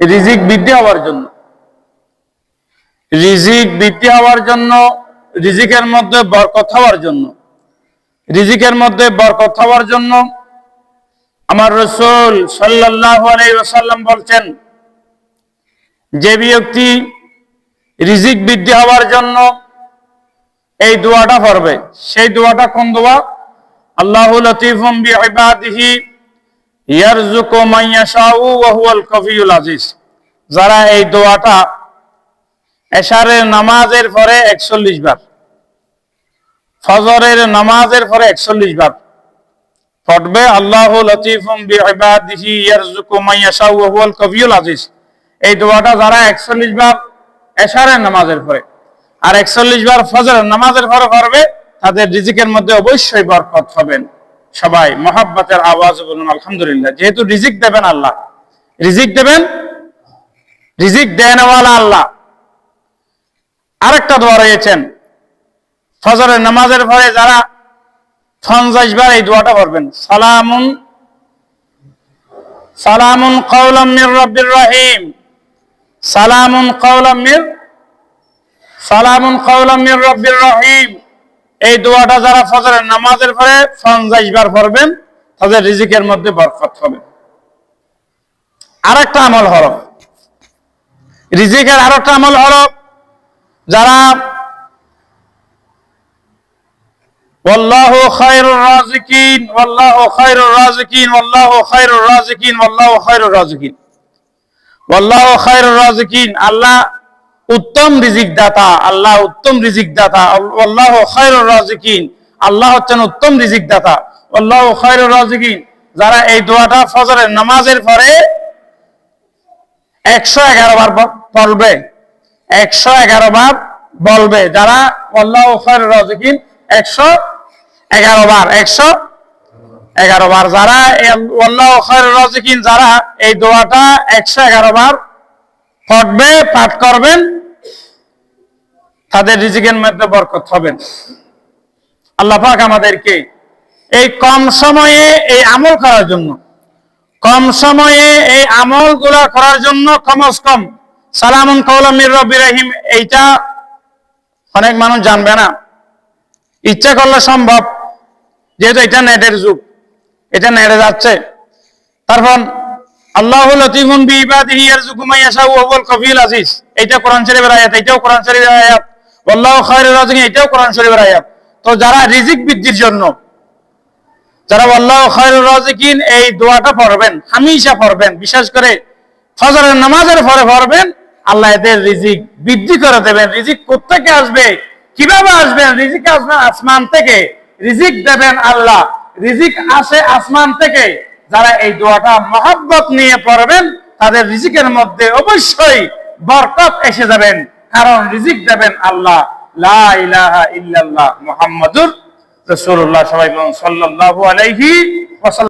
রিজিক বৃদ্ধি হওয়ার জন্য। রিজিক বৃদ্ধি হওয়ার জন্য, রিজিকের মধ্যে বরকত হওয়ার জন্য। রিজিকের মধ্যে বরকত হওয়ার জন্য আমার রসুল সাল্লাহ আলাইসাল্লাম বলছেন, যে ব্যক্তি রিজিক বৃদ্ধি হওয়ার জন্য এই দোয়াটা পড়বে। সেই দোয়াটা কোন দোয়া? আল্লাহ লতিফুম বিইবাদিহি যারা এই দোয়াটা এশারের নামাজের পরে 41 বার, ফজরের নামাজের পরে 41 বার পড়বে, আল্লাহ লতিফুম আজিজ। এই দোয়াটা যারা 41 বার এশারের নামাজের পরে আর 41 বার ফজরের নামাজের পরে পড়বে, তাদের রিজিকের মধ্যে অবশ্যই বরকত হবেন। সবাই মহাব্বতের আওয়াজ বলুন, আলহামদুলিল্লাহ। যেহেতু রিজিক দেবেন আল্লাহ। রিজিক দেবেন? রিজিক দেনওয়ালা আল্লাহ। আরেকটা দোয়া রয়েছেন। ফজরের নামাজের পরে যারা পঞ্চাশ বার এই দোয়াটা পড়বেন। সালামুন সালামুন কওলাম মির রব্বির রহিম। সালামুন কওলাম মির, সালামুন কওলাম মির রব্বির রহিম। এই দোয়াটা যারা ফজরের নামাজের পরে পঞ্চাশ বার পড়বেন তাদের রিজিকের মধ্যে বরকত হবে আরেকটা আমল হলো রিজিকের আরেকটা আমল হলো যারা والله خير الرازقين والله خير الرازقين والله خير الرازقين والله خير الرازقين والله خير الرازقين আল্লাহ উত্তম রিজিক দাতা, আল্লাহ উত্তম রিজিক দাতা, আল্লাহ খায়রুর রাজিকিন, আল্লাহ হচ্ছেন উত্তম রিজিক দাতা, আল্লাহ খায়রুর রাজিকিন। যারা এই দোয়াটা ফজরের নামাজের পরে একশো এগারো বার পড়বে একশো এগারো বার বলবে, যারা আল্লাহ খায়রুর রাজিকিন একশো এগারো বার, একশো এগারো বার, যারা আল্লাহ খায়রুর রাজিকিন, যারা এই দোয়াটা একশো এগারো বার পড়বে, পাঠ করবেন তাদের রিজিকের মধ্যে বরকত হবেন আল্লাহ পাক আমাদেরকে এই কম সময়ে এই আমল করার জন্য, কম সময়ে এই আমলগুলা করার জন্য কমস কম সালামুন কৌলামির রবি রহিম, এইটা অনেক মানুষ জানবে না। ইচ্ছা করলে সম্ভব, যেহেতু এটা নেটের যুগ, এটা নেটে যাচ্ছে। তারপর, আল্লাহ লতিফুন মান ইয়াশাউ, ওয়া হুয়াল কাফিল আজিজ। এটা কোরআন শরীফের আয়াত এটাও কোরআন শরীফের আয়াত। এটাও কোরআন শরীফের আয়াত। তো যারা রিজিক বৃদ্ধির জন্য, যারা আল্লাহ রাজিকিন এই দোয়াটা পড়বেন, হামেশা পড়বেন, বিশেষ করে ফজরের নামাজের পরে পড়বেন, আল্লাহ এদের রিজিক বৃদ্ধি করে দেবেন। রিজিক কোত্থেকে আসবে? কীভাবে আসবেন? রিজিক আসমান থেকে। রিজিক দেবেন আল্লাহ। রিজিক আসে আসমান থেকে। যারা এই দোয়াটা মহাব্বত নিয়ে পড়বেন, তাদের রিজিকের মধ্যে অবশ্যই বরকত এসে যাবেন। কারণ রিজিক দেবেন আল্লাহ। লা ইলাহা ইল্লাল্লাহ মুহাম্মাদুর সবাই বলুন আলাইহি ওয়াসাল্লাম।